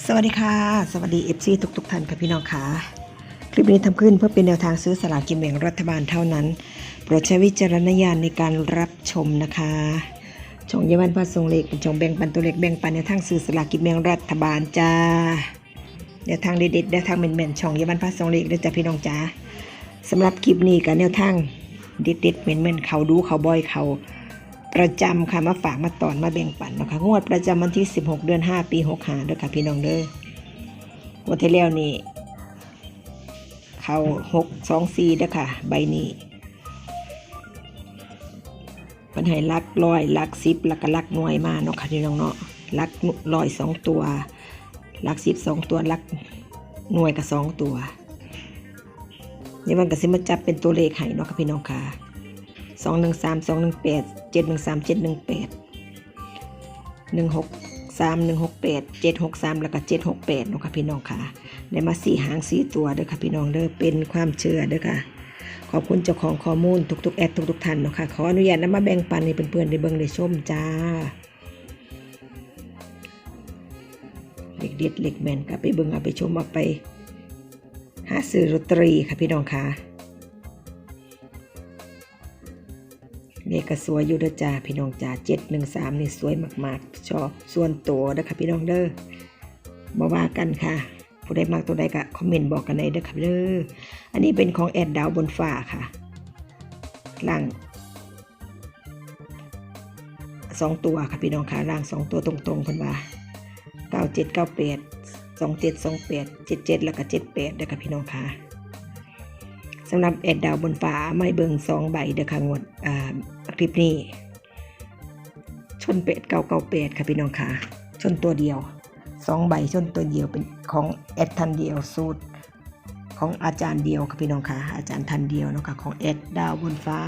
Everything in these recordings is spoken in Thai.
สวัสดีค่ะ สวัสดีเอฟซีทุกๆท่านค่ะพี่น้องค่ะคลิปนี้ทำขึ้นเพื่อเป็นแนวทางซื้อสลากกินแบ่งรัฐบาลเท่านั้นโปรดใช้วิจารณญาณในการรับชมนะคะช่องเยาวันพาทรงเลขเป็นช่องแบ่งปันตัวเลขแบ่งปันแนวทางซื้อสลากกินแบ่งรัฐบาลจ้าแนวทางเด็ดๆแนวทางเหม็นๆช่องเยาวันพาทรงเลขด้วยจ้าพี่น้องจ้าสำหรับคลิปนี้กับแนวทางเด็ดๆเหม็นๆเขาดูเขาบ่อยเขา ประจำค่ะมาฝากมาตอนมาแบ่งปันนะคะงวดประจำวันที่ 16 เดือน 5 ปี65เด้อค่ะพี่น้องเด้องวดที่แล้วนี่เขา6 2 4เด้อค่ะ ใบนี้มันให้ลักร้อยลักสิบล้วก็ลักหน่วยมาเนาะค่ะพี่น้องเนาะลักร้อยสองตัวลักสิบสองตัวลักหน่วยกับสองตัวนี่มันก็สิมาจับเป็นตัวเลขให้เนาะค่ะพี่น้องค่ะ สองหนึ่งสามสองหนึ่งแปดเจ็ดหนึ่งสามเจ็ดหนึ่งแปดหนึ่งหกสามหนึ่งหกแปดเจ็ดหกสามแล้วก็เจ็ดหกแปดเนาะค่ะพี่น้องค่ะได้มาสี่หางสี่ตัวเด้อค่ะพี่น้องเด้อเป็นความเชื่อเด้อค่ะ ขอบคุณเจ้าของข้อมูลทุกๆแอดทุกๆท่านเนาะค่ะขออนุญาตนำมาแบ่งปันให้เพื่อนๆได้เบิ่งได้ชมจ้าเล็กเด็ดเล็กแมนก็ไปเบิ่งเอาไปชมเอาไป หาซื้อลอตรีค่ะพี่น้องค่ะ เลขก็สวยอยู่เด้อจ้าพี่น้องจ้าเจ็ดหนึ่งสามนี่สวยมากๆ ชอบส่วนตัวเด้อค่ะพี่น้องเด้อมาว่ากันค่ะ ผู้ใดมากตัวใดก็คอมเมนต์บอกกันในเด้อค่ะเด้ออันนี้เป็นของแอดดาวบนฟ้าค่ะล่างสองตัวค่ะพี่น้องค่ะล่างสองตัวตรงๆเพิ่นว่าเก้าเจ็ดเก้าแปดสองเจ็ดสองแปดเจ็ดเจ็ดแล้วก็เจ็ดแปดเด้อค่ะพี่น้องค่ะ สำหรับแอดดาวบนฟ้าไม่เบิงสองใบเด้อค่ะงวดคลิปนี้ ชนเป็ดเก่าเก่าเป็ดค่ะพี่น้องค่ะ ชนตัวเดียวสองใบชนตัวเดียวเป็นของแอดทันเดียวสูตรของอาจารย์เดียวค่ะพี่น้องค่ะ อาจารย์ทันเดียวเนาะค่ะของแอดดาวบนฟ้า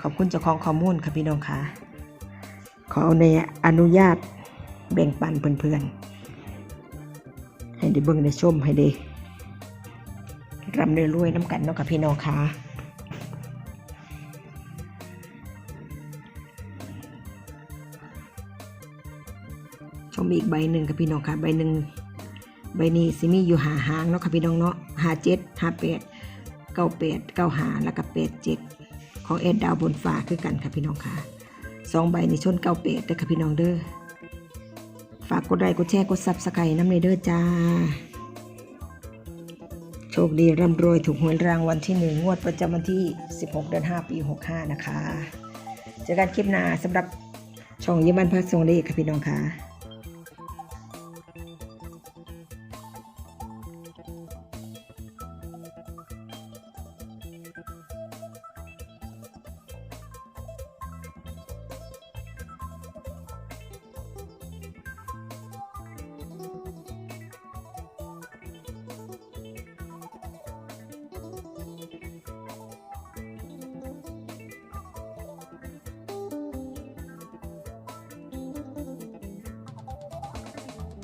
ขอบคุณเจ้าของข้อมูลค่ะพี่น้องค่ะ ขอในอนุญาตแบ่งปันเพื่อนๆให้ได้เบิ่งได้ชมให้ได้ รำรวยๆน้ำกันเนาะค่ะพี่น้องค่ะชมอีกใบหนึ่งค่ะพี่น้องค่ะ ใบหนึ่งใบนี้สิมีอยู่หาหางเนาะค่ะพี่น้องเนาะหาเจ็ดหาแปดเก้าแปดเก้าหาแล้วก็แปดเจ็ดของเอ็ดดาวบนฟ้าคือกันค่ะพี่น้องค่ะสองใบในชนเก้าแปดเด้อค่ะพี่น้องเด้อฝากกดไลค์กดแชร์กดซับสไครต์น้ำเลเด้อจ้า ชคดีร่ำรวยถูกหวยรางวัลที่หนึ่งงวดประจำวันที่ 16 เดือน 5 ปี 65 นะคะ เจอกันคลิปหน้าสำหรับช่องยิมันพักทรงเลขค่ะพี่น้องค่ะ